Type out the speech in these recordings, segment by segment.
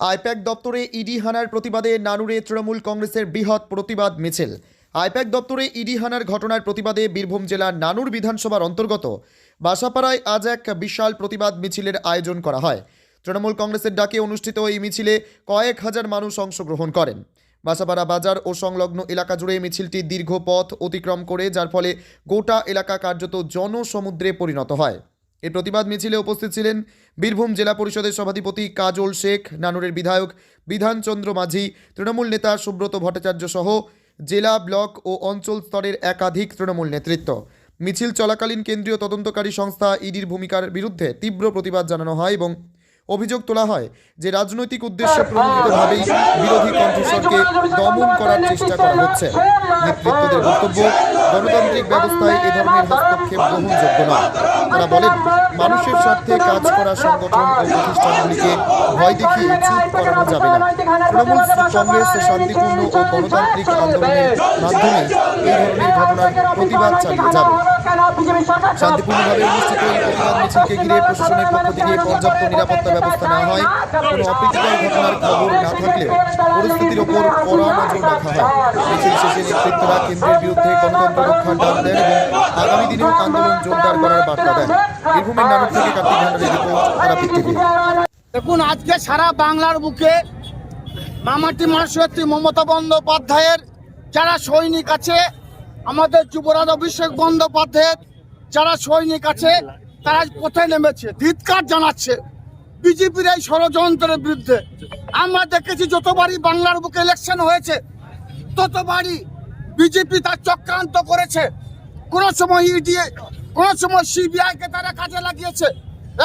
I-PAC দপ্তরে ED হানার প্রতিবাদে নানুরে তৃণমূল কংগ্রেসের বৃহৎ প্রতিবাদ মিছিল। আইপ্যাক দপ্তরে ইডি হানার ঘটনার প্রতিবাদে বীরভূম জেলার নানুর বিধানসভার অন্তর্গত বাসাপাড়ায় আজ এক বিশাল প্রতিবাদ মিছিলের আয়োজন করা হয়। তৃণমূল কংগ্রেসের ডাকে অনুষ্ঠিত এই মিছিলে কয়েক হাজার মানুষ অংশগ্রহণ করেন। বাসাপাড়া বাজার ও সংলগ্ন এলাকা জুড়ে মিছিলটি দীর্ঘ পথ অতিক্রম করে, যার ফলে গোটা এলাকা কার্যত জনসমুদ্রে পরিণত হয়। এই প্রতিবাদ মিছিলে উপস্থিত ছিলেন বীরভূম জেলা পরিষদের সভাধিপতি কাজল শেখ, নানুরের বিধায়ক বিধানচন্দ্র মাঝি, তৃণমূল নেতা সুব্রত ভট্টাচার্য সহ জেলা ব্লক ও অঞ্চল স্তরের একাধিক তৃণমূল নেতৃত্ব। মিছিল চলাকালীন কেন্দ্রীয় তদন্তকারী সংস্থা ইডির ভূমিকার বিরুদ্ধে তীব্র প্রতিবাদ জানানো হয় এবং অভিযোগ তোলা হয় যে রাজনৈতিক উদ্দেশ্যে প্রণোদিতভাবেই বিরোধী কণ্ঠস্বরকে দমন করার চেষ্টা করা হচ্ছে। নেতৃত্বদের বক্তব্য, গণতান্ত্রিক ব্যবস্থায় এ ধরনের হস্তক্ষেপ গ্রহণযোগ্য নয়। তারা বলেন, মানুষের স্বার্থে কাজ করা সংগঠন ও প্রতিষ্ঠানগুলিকে ভয় দেখিয়ে চুপ করানো যাবে না। তৃণমূল কংগ্রেস শান্তিপূর্ণ ও গণতান্ত্রিক আন্দোলনের মাধ্যমে এই ধরনের ঘটনার প্রতিবাদ চালিয়ে যাবে। শান্তিপূর্ণভাবে অনুষ্ঠিত এই প্রতিবাদ মিছিলকে ঘিরে প্রশাসনের পক্ষ থেকে পর্যাপ্ত নিরাপত্তা ব্যবস্থা নেওয়া হয় কোনো অপ্রীতিকর ঘটনার খবর না থাকলেও পরিস্থিতির ওপর কড়া নজর রাখা হয়। মিছিল শেষে নেতৃত্বরা কেন্দ্রের বিরুদ্ধে গণতন্ত্র রক্ষার ডাক দেন এবং আগামী দিনেও আন্দোলন জোরদার করার বার্তা দেন। বীরভূমের নাটক থেকে কার্তিক ভান্ডারের রিপোর্ট তারাপীঠ দেখুন আজকে সারা বাংলার বুকে মামাটি মানুষত্রী মমতা বন্দ্যোপাধ্যায়ের যারা সৈনিক আছে আমাদের যুবরাজ অভিষেক বন্দ্যোপাধ্যায়ের যারা সৈনিক আছে, তারা কোথায় নেমেছে? ধিৎকার জানাচ্ছে। বিজেপির এই ষড়যন্ত্রের বিরুদ্ধে। আমরা দেখেছি যতবারই বাংলার বুকে ইলেকশন হয়েছে, ততবারই বিজেপি তার চক্রান্ত করেছে। কোনো সময় ইডি কোনো সময় সিবিআইকে তারা কাজে লাগিয়েছে।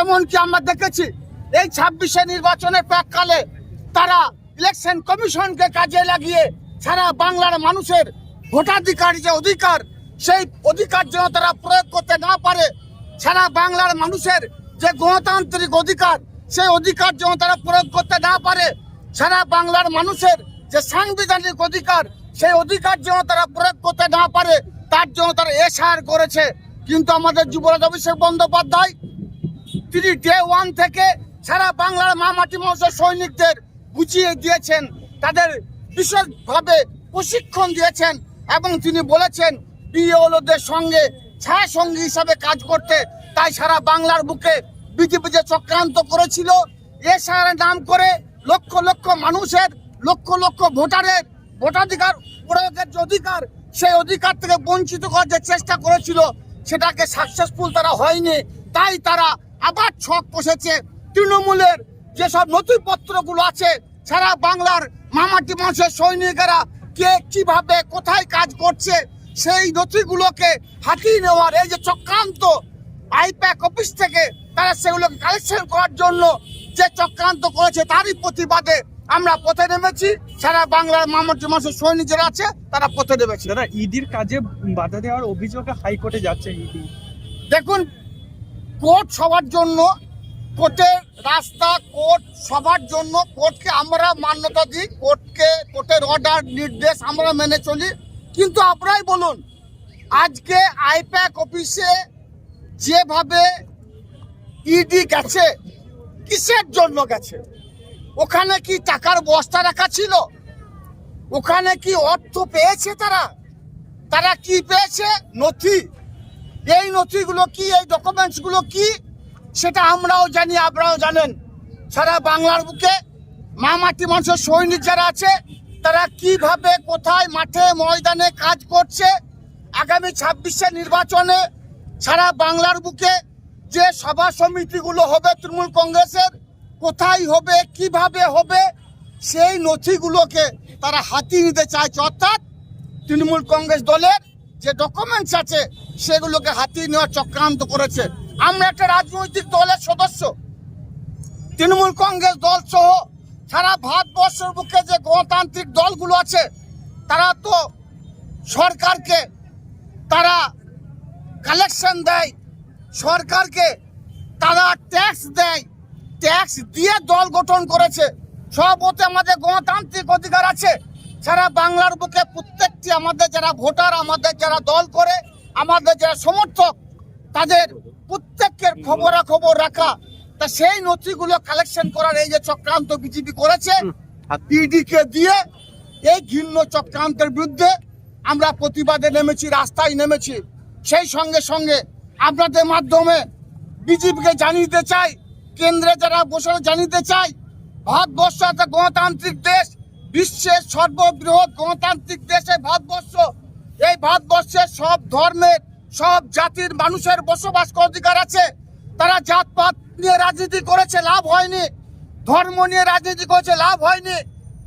এমনকি আমরা দেখেছি এই ছাব্বিশে নির্বাচনের প্রাককালে তারা ইলেকশন কমিশনকে কাজে লাগিয়ে সারা বাংলার মানুষের ভোটাধিকার যে অধিকার সেই অধিকার যেন তারা প্রয়োগ করতে না পারে, সারা বাংলার মানুষের যে গণতান্ত্রিক অধিকার, সেই অধিকার যেন তারা প্রয়োগ করতে না পারে, সারা বাংলার মানুষের যে সাংবিধানিক অধিকার, সেই অধিকার যেন তারা প্রয়োগ করতে না পারে, তার জন্য তারা এসআর করেছে। কিন্তু আমাদের যুবরাজ অভিষেক বন্দ্যোপাধ্যায়, তিনি ডে ওয়ান থেকে সারা বাংলার মা মাটি সৈনিকদের বুঝিয়ে দিয়েছেন, তাদের বিশেষভাবে প্রশিক্ষণ দিয়েছেন এবং তিনি বলেছেন বিএলওদের সঙ্গে ছায়া সঙ্গী হিসাবে কাজ করতে, তাই সারা বাংলার বুকে বিজেপি যে চক্রান্ত করেছিল এসআর নাম করে লক্ষ লক্ষ মানুষের, লক্ষ লক্ষ ভোটারের, ভোটাধিকার প্রয়োগের যে অধিকার, সেই অধিকার থেকে বঞ্চিত করার যে চেষ্টা করেছিল, সেটাকে সাকসেসফুল তারা হয়নি। তাই তারা আবার ছক কষেছে। তৃণমূলের যেসব নথিপত্রগুলো আছে, সারা বাংলার মামাটি মানুষের সৈনিকেরা কে কীভাবে, কোথায় কাজ করছে সেই নথিগুলোকে হাতিয়ে নেওয়ার এই যে চক্রান্ত আইপ্যাক অফিস থেকে তারা সেগুলোকে কালেকশন করার জন্য যে চক্রান্ত করেছে তারই প্রতিবাদে আমরা পথে নেমেছি। সারা বাংলার মামাটি মানুষের সৈনিক যারা আছে তারা পথে নেমেছে। দাদা ইডির কাজে বাধা দেওয়ার অভিযোগে হাইকোর্টে যাচ্ছে ইডি। দেখুন কোর্ট সবার জন্য কোর্টের রাস্তা কোর্ট সবার জন্য কোর্টকে আমরা মান্যতা দিই কোর্টকে কোর্টের অর্ডার নির্দেশ আমরা মেনে চলি। কিন্তু আপনারাই বলুন, আজকে আইপ্যাক অফিসে যেভাবে ইডি গেছে, কিসের জন্য গেছে? ওখানে কি টাকার বস্তা রাখা ছিল? ওখানে কি অর্থ পেয়েছে তারা? তারা কি পেয়েছে? নথি। এই নথিগুলো কি, এই ডকুমেন্টসগুলো কি? সেটা আমরাও জানি, আপনারাও জানেন। সারা বাংলার বুকে মা মাটি মানুষের সৈনিক যারা আছে তারা কীভাবে, কোথায় মাঠে, ময়দানে কাজ করছে? আগামী ছাব্বিশে নির্বাচনে সারা বাংলার বুকে যে সভা সমিতিগুলো হবে তৃণমূল কংগ্রেসের, কোথায় হবে, কীভাবে হবে, সেই নথিগুলোকে তারা হাতিয়ে নিতে চাইছে। অর্থাৎ তৃণমূল কংগ্রেস দলের যে ডকুমেন্টস আছে, সেগুলোকে হাতিয়ে নেওয়ার চক্রান্ত করেছে। আমরা একটা রাজনৈতিক দলের সদস্য। তৃণমূল কংগ্রেস দল সহ সারা ভারতবর্ষের বুকে যে গণতান্ত্রিক দলগুলো আছে, তারা তো সরকারকে, তারা কালেকশন দেয়, সরকারকে তারা ট্যাক্স দেয় ট্যাক্স দিয়ে দল গঠন করেছে। সভাপতি আমাদের গণতান্ত্রিক অধিকার আছে। সারা বাংলার বুকে প্রত্যেকটি আমাদের যারা ভোটার, আমাদের যারা দল করে, আমাদের যারা সমর্থক, তাদের প্রত্যেকের খবরাখবর রাখা তা সেই নথিগুলো কালেকশন করার এই যে চক্রান্ত বিজেপি করেছে ইডি কে দিয়ে এই ঘৃণ্য চক্রান্তের বিরুদ্ধে আমরা প্রতিবাদে নেমেছি রাস্তায় নেমেছি। সেই সঙ্গে সঙ্গে আপনাদের মাধ্যমে বিজেপিকে জানিয়ে চাই কেন্দ্রে যারা বসে জানিয়ে চাই ভারতবর্ষ একটা গণতান্ত্রিক দেশ বিশ্বের সর্ববৃহৎ গণতান্ত্রিক দেশে ভারতবর্ষ। এই ভারতবর্ষের সব ধর্মের সব জাতির মানুষের বসবাস করার অধিকার আছে। তারা জাতপাত নিয়ে রাজনীতি করেছে, লাভ হয়নি। ধর্ম নিয়ে রাজনীতি করেছে, লাভ হয়নি।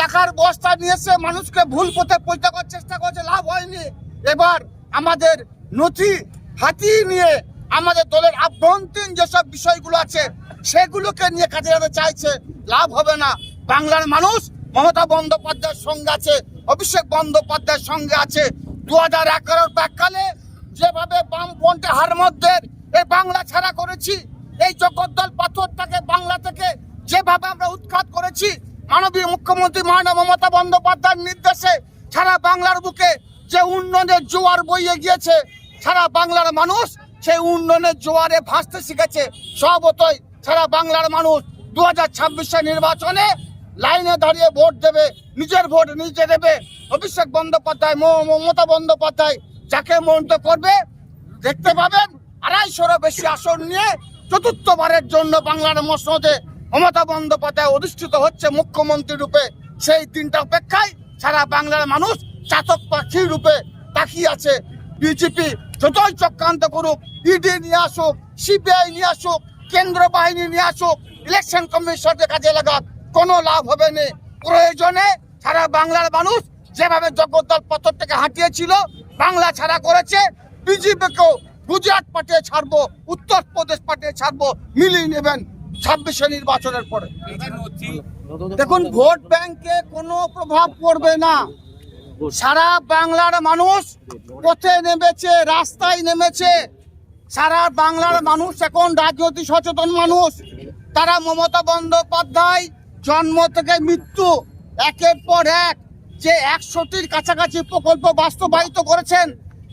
টাকার বস্তা নিয়ে এসে মানুষকে ভুল পথে পৌঁছে করার চেষ্টা করেছে, লাভ হয়নি। এবার আমাদের নথি হাতিয়ে নিয়ে আমাদের দলের আভ্যন্তরীণ যেসব বিষয়গুলো আছে, সেগুলোকে নিয়ে কাজে লাগাতে চাইছে, লাভ হবে না। বাংলার মানুষ মমতা বন্দ্যোপাধ্যায়ের সঙ্গে আছে, অভিষেক বন্দ্যোপাধ্যায়ের সঙ্গে আছে। দু হাজার এগারোর ব্যাককালে যেভাবে বামপন্থী হারমধ্যের এই বাংলা ছাড়া করেছি। এই জগদ্দল পাথরটাকে বাংলা থেকে যেভাবে আমরা উৎখাত করেছি, মাননীয় মুখ্যমন্ত্রী মাননীয় মমতা বন্দ্যোপাধ্যায়ের নির্দেশে সারা বাংলার বুকে যে উন্নয়নের জোয়ার বইয়ে গিয়েছে, সারা বাংলার মানুষ সেই উন্নয়নের জোয়ারে ভাসতে শিখেছে। সবতই সারা বাংলার মানুষ দু হাজার নির্বাচনে লাইনে দাঁড়িয়ে ভোট দেবে, নিজের ভোট নিজে দেবে। অভিষেক বন্দ্যোপাধ্যায়, মমতা বন্দ্যোপাধ্যায় যাকে মনোনীত করবে, দেখতে পাবেন আড়াইশোরও বেশি আসন নিয়ে চতুর্থবারের জন্য বাংলার মসনদে মমতা বন্দ্যোপাধ্যায় অধিষ্ঠিত হচ্ছে মুখ্যমন্ত্রী রূপে। সেই দিনটা অপেক্ষায় সারা বাংলার মানুষ চাতক পাখি রূপে তাকিয়ে আছে। বিজেপি যতই চক্রান্ত করুক ইডি নিয়ে আসুক সিবিআই নিয়ে আসুক, কেন্দ্র বাহিনী নিয়ে আসুক ইলেকশন কমিশনকে কাজে লাগাক, কোনো লাভ হবে না। প্রয়োজনে সারা বাংলার মানুষ যেভাবে জগদ্দল পথর থেকে হাঁটিয়েছিল, বাংলা ছাড়া করেছে। বিজেপিকেও গুজরাট পাঠিয়ে ছাড়বো উত্তরপ্রদেশ পাঠিয়ে ছাড়বো, মিলিয়ে নেবেন ছাব্বিশে নির্বাচনের পরে। দেখুন, ভোট ব্যাংকে কোনো প্রভাব পড়বে না। সারা বাংলার মানুষ পথে নেমেছে, রাস্তায় নেমেছে। সারা বাংলার মানুষ এখন রাজনৈতিক সচেতন মানুষ। তারা মমতা বন্দ্যোপাধ্যায় জন্ম থেকে মৃত্যু, একের পর এক, যে একশোটির কাছাকাছি প্রকল্প বাস্তবায়িত করেছেন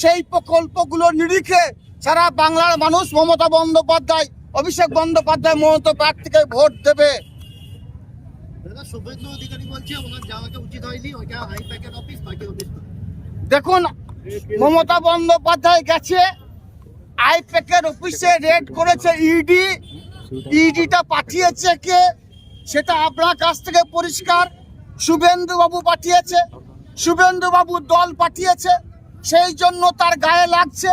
সেই প্রকল্পগুলোর নিরিখে সারা বাংলার মানুষ মমতা বন্দ্যোপাধ্যায় অভিষেক বন্দ্যোপাধ্যায় মমতা প্রার্থীকে ভোট দেবে। দেখুন মমতা বন্দ্যোপাধ্যায় গেছে আইপ্যাকের অফিসে রেড করেছে ইডি ইডিটা পাঠিয়েছে কে? সেটা আপনার কাছ থেকে পরিষ্কার। শুভেন্দু বাবু পাঠিয়েছে শুভেন্দু বাবু দল পাঠিয়েছে। সেই জন্য তার গায়ে লাগছে,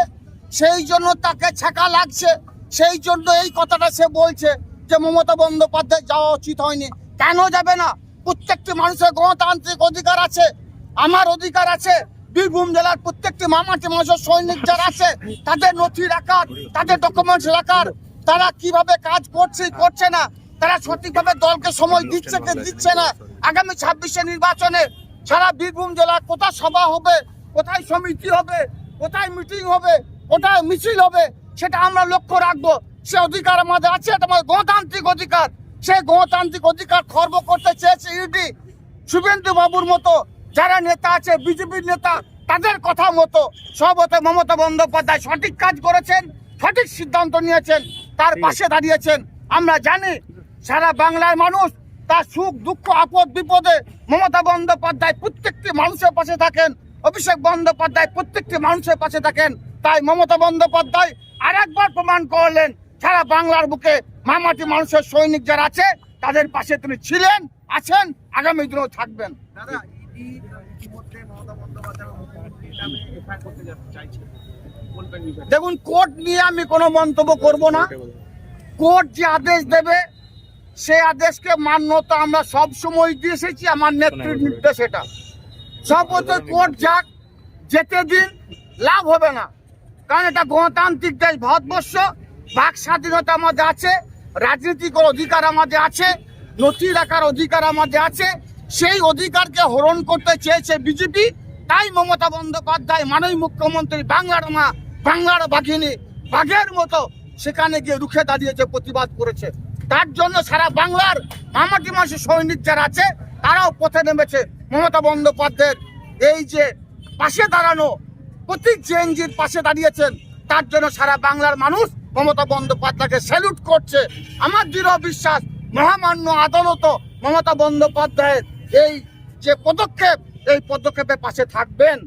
সেই জন্য তাকে ছাকা লাগছে, সেই জন্য এই কথাটা সে বলছে যে মমতা বন্দ্যোপাধ্যায় যাওয়া উচিত হয়নি। কেন যাবে না? প্রত্যেকটি মানুষের গণতান্ত্রিক অধিকার আছে, আমার অধিকার আছে। বীরভূম জেলার প্রত্যেকটি মামাটি মানুষের সৈনিক যারা আছে, তাদের নথি রাখার তাদের ডকুমেন্টস রাখার তারা কীভাবে কাজ করছে করছে না, তারা সঠিকভাবে দলকে সময় দিচ্ছে কি দিচ্ছে না? আগামী ছাব্বিশে নির্বাচনে সারা বীরভূম জেলার কোথায় সভা হবে কোথায় সমিতি হবে কোথায় মিটিং হবে কোথায় মিছিল হবে সেটা আমরা লক্ষ্য রাখব। সে অধিকার আমাদের আছে এটা আমাদের গণতান্ত্রিক অধিকার। সেই গণতান্ত্রিক অধিকার খর্ব করতে চেয়েছে ইডি শুভেন্দু বাবুর মতো। যারা নেতা আছে বিজেপির নেতা তাদের কথা মতো সবতে মমতা বন্দ্যোপাধ্যায় সঠিক কাজ করেছেন সঠিক সিদ্ধান্ত নিয়েছেন তার পাশে দাঁড়িয়েছেন। আমরা জানি সারা বাংলার মানুষ তার সুখ দুঃখ আপদ বিপদে মমতা বন্দ্যোপাধ্যায় প্রত্যেকটি মানুষের পাশে থাকেন। অভিষেক বন্দ্যোপাধ্যায় প্রত্যেকটি মানুষের পাশে থাকেন। তাই মমতা বন্দ্যোপাধ্যায় আর একবার প্রমাণ করলেন সারা বাংলার বুকে মামাটি মানুষের সৈনিক যারা আছে তাদের পাশে তিনি ছিলেন আছেন আগামী দিনেও থাকবেন। দাদা। দেখুন কোর্ট নিয়ে আমি কোনো মন্তব্য করব না। কোর্ট যে আদেশ দেবে সেই আদেশকে মান্যতা আমরা সব সময় দিয়ে এসেছি আমার নেত্রীর নির্দেশ এটা। সব কোর্ট যাক যেতে দিন লাভ হবে না। কারণ এটা গণতান্ত্রিক দেশ ভারতবর্ষ বাক স্বাধীনতা আমাদের আছে রাজনীতিক অধিকার আমাদের আছে নথি রাখার অধিকার আমাদের আছে। সেই অধিকারকে হরণ করতে চেয়েছে বিজেপি তাই মমতা বন্দ্যোপাধ্যায় মাননীয় মুখ্যমন্ত্রী বাংলার মা বাংলার বাঘিনী বাঘের মতো সেখানে গিয়ে রুখে দাঁড়িয়েছে প্রতিবাদ করেছে। তার জন্য সারা বাংলার মামাটি মাসের সৈনিক যারা আছে তারাও পথে নেমেছে মমতা বন্দ্যোপাধ্যায়ের। এই যে পাশে দাঁড়ানো, প্রতীক জেএনজির পাশে দাঁড়িয়েছেন, তার জন্য সারা বাংলার মানুষ মমতা বন্দ্যোপাধ্যায়কে স্যালুট করছে। আমার দৃঢ় বিশ্বাস, মহামান্য আদালত মমতা বন্দ্যোপাধ্যায়ের এই যে পদক্ষেপ, এই পদক্ষেপের পাশে থাকবেন।